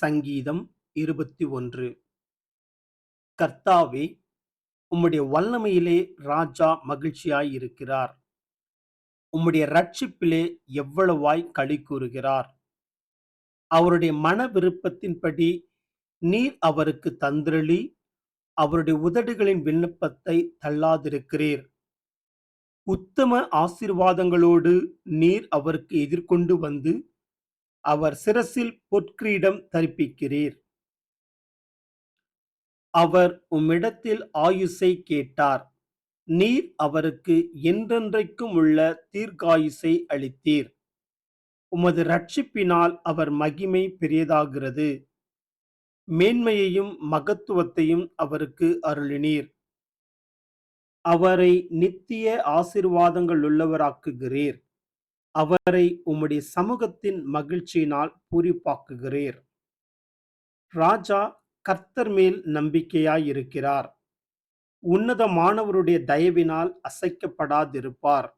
சங்கீதம் இருபத்தி ஒன்று. கர்த்தாவே உம்முடைய வல்லமையிலே ராஜா மகிழ்ச்சியாயிருக்கிறார். உம்முடைய ரட்சிப்பிலே எவ்வளவாய் களி கூறுகிறார். அவருடைய மன விருப்பத்தின்படி நீர் அவருக்கு தந்திரளி அவருடைய உதடுகளின் விண்ணப்பத்தை தள்ளாதிருக்கிறீர். உத்தம ஆசீர்வாதங்களோடு நீர் அவருக்கு எதிர்கொண்டு வந்து அவர் சிரசில் பொற்கிரீடம் தரிப்பிக்கிறீர். அவர் உம்மிடத்தில் ஆயுசை கேட்டார். நீர் அவருக்கு என்றென்றைக்கும் உள்ள தீர்க்காயுசை அளித்தீர். உமது ரட்சிப்பினால் அவர் மகிமை பெரியதாகிறது. மேன்மையையும் மகத்துவத்தையும் அவருக்கு அருளினீர். அவரை நித்திய ஆசிர்வாதங்கள் உள்ளவராக்குகிறீர். அவரை உம்முடைய சமூகத்தின் மகிழ்ச்சியினால் பூரிப்பாக்குகிறீர். ராஜா கர்த்தர் மேல் நம்பிக்கையாயிருக்கிறார். உன்னதமானவருடைய தயவினால் அசைக்கப்படாதிருப்பார்.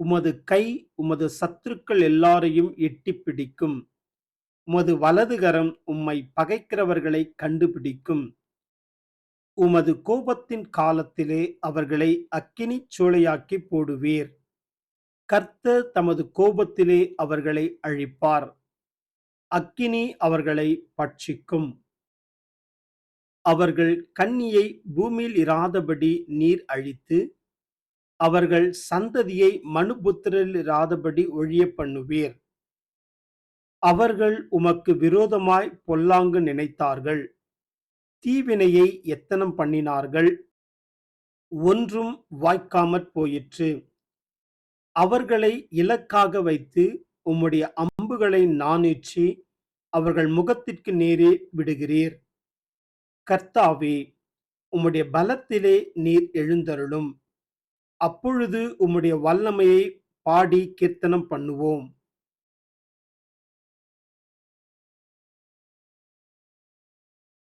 உமது கை உமது சத்துருக்கள் எல்லாரையும் எட்டி பிடிக்கும் உமது வலதுகரம் உம்மை பகைக்கிறவர்களை கண்டுபிடிக்கும். உமது கோபத்தின் காலத்திலே அவர்களை அக்கினி சூளையாக்கி போடுவீர். கர்த்தர் தமது கோபத்திலே அவர்களை அழிப்பார். அக்கினி அவர்களை பட்சிக்கும். அவர்கள் கன்னியை பூமியில் இராதபடி நீர் அழித்து அவர்கள் சந்ததியை மனுபுத்திரில் இராதபடி ஒழிய பண்ணுவீர். அவர்கள் உமக்கு விரோதமாய் பொல்லாங்கு நினைத்தார்கள். தீவினையை எத்தனம் பண்ணினார்கள்? ஒன்றும் வாய்க்காமற் போயிற்று. அவர்களை இலக்காக வைத்து உம்முடைய அம்புகளை நானேற்றி அவர்கள் முகத்திற்கு நேரே விடுகிறீர். கர்த்தாவே உம்முடைய பலத்திலே நீர் எழுந்தருளும். அப்பொழுது உம்முடைய வல்லமையை பாடி கீர்த்தனம் பண்ணுவோம்.